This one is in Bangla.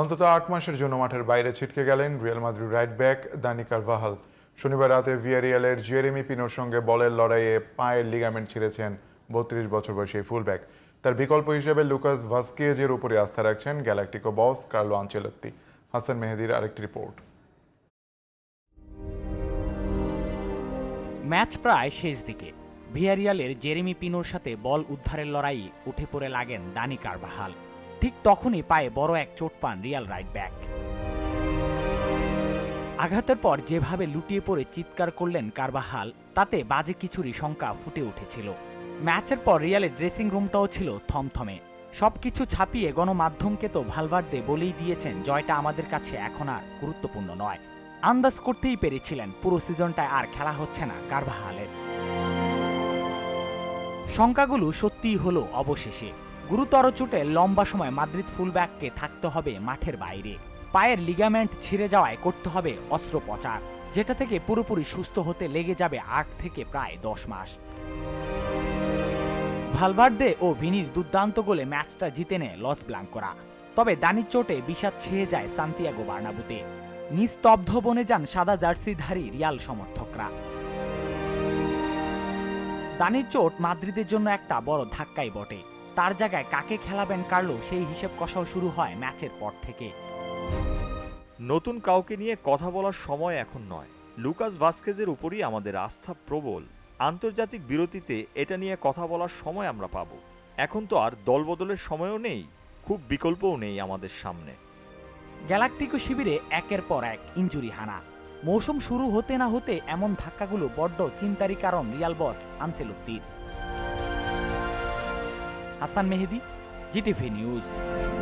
অন্তত আট মাসের জন্য মাঠের বাইরে ছিটকে গেলেন Real Madrid right back Dani Carvajal. শনিবার রাতে ভিয়ারিয়ালের জেরেমি পিনোর সঙ্গে বলের লড়াইয়ে পায়ের লিগামেন্ট ছিঁড়েছেন বত্রিশ বছর বয়সী ফুলব্যাক। তার বিকল্প হিসেবে লুকাস ভাস্কেজের উপরে আস্থা রাখছেন galactico boss Carlo Ancelotti Hasan মেহেদির আরেকটি রিপোর্ট। ম্যাচ প্রায় শেষ দিকে। ভিয়ারিয়ালের জেরেমি পিনোর সাথে বল উদ্ধারের লড়াই উঠে পড়ে লাগেন দানি কারবাহাল ঠিক তখনই পায়ে বড় এক চোট পান রিয়াল রাইট ব্যাক। আঘাতের পর যেভাবে লুটিয়ে পড়ে চিৎকার করলেন কারবাহাল, তাতে বাজে কিছুরই শঙ্কা ফুটে উঠেছিল। ম্যাচের পর রিয়ালের ড্রেসিং রুমটাও ছিল থমথমে। সবকিছু ছাপিয়ে গণমাধ্যমকে তো ভালভার্দে বলেই দিয়েছেন, জয়টা আমাদের কাছে এখন আর গুরুত্বপূর্ণ নয়। আন্দাজ করতেই পেরেছিলেন, পুরো সিজনটায় আর খেলা হচ্ছে না কারবাহালের। শঙ্কাগুলো সত্যিই হলো অবশেষে। গুরুতর চোটে লম্বা সময় মাদ্রিদ ফুলব্যাককে থাকতে হবে মাঠের বাইরে। পায়ের লিগামেন্ট ছিঁড়ে যাওয়ায় করতে হবে অস্ত্রোপচার, যেটা থেকে পুরোপুরি সুস্থ হতে লেগে যাবে আট থেকে প্রায় দশ মাস। ভালভার্দে ও ভিনির দুর্দান্ত গোলে ম্যাচটা জিতে নেয় লস ব্লাঙ্কোরা। তবে দানির চোটে বিষাদ ছেয়ে যায় সান্তিয়াগো বার্নাবুতে। নিস্তব্ধ বনে যান সাদা জার্সিধারী রিয়াল সমর্থকরা। দানির চোট মাদ্রিদের জন্য একটা বড় ধাক্কাই বটে। তার জায়গায় কাকে খেলাবেন কার্লো সেই হিসেব কষাও শুরু হয় ম্যাচের পর থেকে। নতুন কাউকে নিয়ে কথা বলার সময় এখন নয়। লুকাস ভাস্কেজের উপরই আমাদের আস্থা প্রবল। আন্তর্জাতিক বিরতিতে এটা নিয়ে কথা বলার সময় আমরা পাব। এখন তো আর দলবদলের সময়ও নেই খুব বিকল্পও নেই আমাদের সামনে। গ্যালাকটিকো শিবিরে একের পর এক ইঞ্জুরি হানা। মৌসুম শুরু হতে না হতে এমন ধাক্কাগুলো বড্ড চিন্তারই কারণ Real boss আনচেলত্তির। Irfan Mehdi Zee TV news